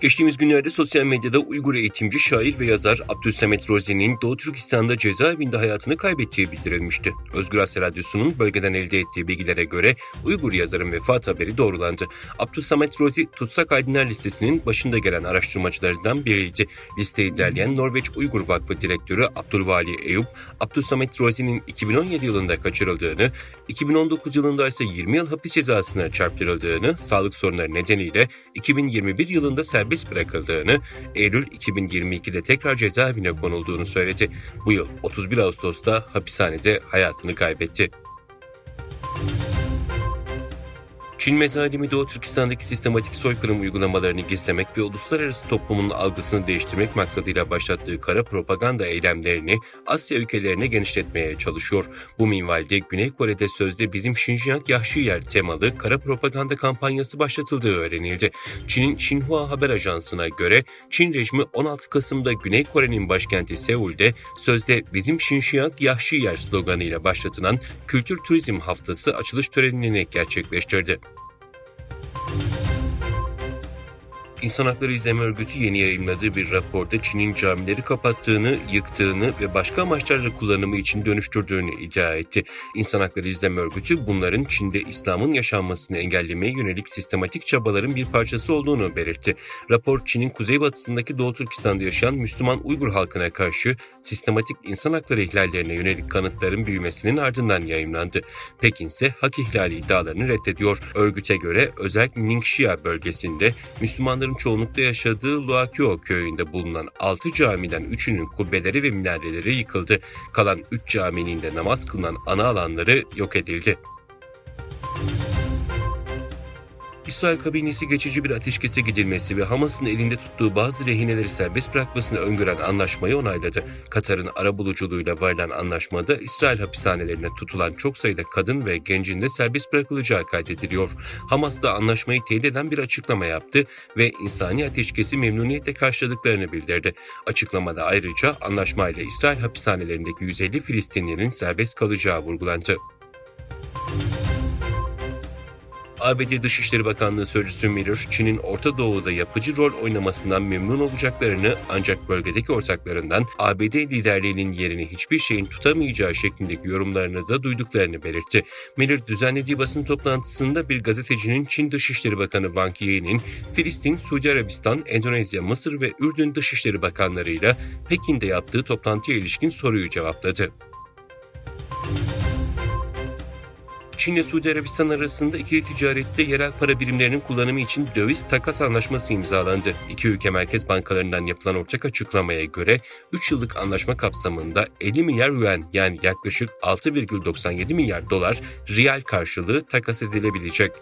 Geçtiğimiz günlerde sosyal medyada Uygur eğitimci, şair ve yazar Abdülsamet Rozi'nin Doğu Türkistan'da cezaevinde hayatını kaybettiği bildirilmişti. Özgür Asya Radyosu'nun bölgeden elde ettiği bilgilere göre Uygur yazarın vefat haberi doğrulandı. Abdülsamet Rozi, tutsak aydınlar listesinin başında gelen araştırmacılarından biriydi. Listeyi derleyen Norveç Uygur Vakfı Direktörü Abdülvali Eyüp, Abdülsamet Rozi'nin 2017 yılında kaçırıldığını, 2019 yılında ise 20 yıl hapis cezasına çarptırıldığını, sağlık sorunları nedeniyle 2021 yılında serbest bırakıldığını, Eylül 2022'de tekrar cezaevine konulduğunu söyledi. Bu yıl 31 Ağustos'ta hapishanede hayatını kaybetti. Çin mezalimi Doğu Türkistan'daki sistematik soykırım uygulamalarını gizlemek ve uluslararası toplumun algısını değiştirmek maksadıyla başlattığı kara propaganda eylemlerini Asya ülkelerine genişletmeye çalışıyor. Bu minvalde Güney Kore'de sözde bizim Xinjiang Yahşi Yer temalı kara propaganda kampanyası başlatıldığı öğrenildi. Çin'in Xinhua haber ajansına göre Çin rejimi 16 Kasım'da Güney Kore'nin başkenti Seul'de sözde bizim Xinjiang Yahşi Yer sloganıyla başlatılan Kültür Turizm Haftası açılış törenini gerçekleştirdi. İnsan Hakları İzleme Örgütü yeni yayınladığı bir raporda Çin'in camileri kapattığını, yıktığını ve başka amaçlarla kullanımı için dönüştürdüğünü iddia etti. İnsan Hakları İzleme Örgütü bunların Çin'de İslam'ın yaşanmasını engellemeye yönelik sistematik çabaların bir parçası olduğunu belirtti. Rapor Çin'in kuzeybatısındaki Doğu Türkistan'da yaşayan Müslüman Uygur halkına karşı sistematik insan hakları ihlallerine yönelik kanıtların büyümesinin ardından yayımlandı. Pekin ise hak ihlali iddialarını reddediyor. Örgüte göre özellikle Ningxia bölgesinde Müslümanların çoğunlukla yaşadığı Luakyo köyünde bulunan 6 camiden 3'ünün kubbeleri ve minareleri yıkıldı. Kalan 3 caminin de namaz kılınan ana alanları yok edildi. İsrail kabinesi geçici bir ateşkese gidilmesi ve Hamas'ın elinde tuttuğu bazı rehineleri serbest bırakmasını öngören anlaşmayı onayladı. Katar'ın arabuluculuğuyla varılan anlaşmada İsrail hapishanelerine tutulan çok sayıda kadın ve gencin de serbest bırakılacağı kaydediliyor. Hamas da anlaşmayı teyit eden bir açıklama yaptı ve insani ateşkesi memnuniyetle karşıladıklarını bildirdi. Açıklamada ayrıca anlaşmayla İsrail hapishanelerindeki 150 Filistinlilerin serbest kalacağı vurgulandı. ABD Dışişleri Bakanlığı Sözcüsü Miller, Çin'in Orta Doğu'da yapıcı rol oynamasından memnun olacaklarını ancak bölgedeki ortaklarından ABD liderliğinin yerini hiçbir şeyin tutamayacağı şeklindeki yorumlarını da duyduklarını belirtti. Miller düzenlediği basın toplantısında bir gazetecinin Çin Dışişleri Bakanı Wang Yi'nin Filistin, Suudi Arabistan, Endonezya, Mısır ve Ürdün Dışişleri Bakanlarıyla Pekin'de yaptığı toplantıya ilişkin soruyu cevapladı. Çin ile Suudi Arabistan arasında ikili ticarette yerel para birimlerinin kullanımı için döviz takas anlaşması imzalandı. İki ülke merkez bankalarından yapılan ortak açıklamaya göre 3 yıllık anlaşma kapsamında 50 milyar yuan yani yaklaşık 6,97 milyar dolar riyal karşılığı takas edilebilecek.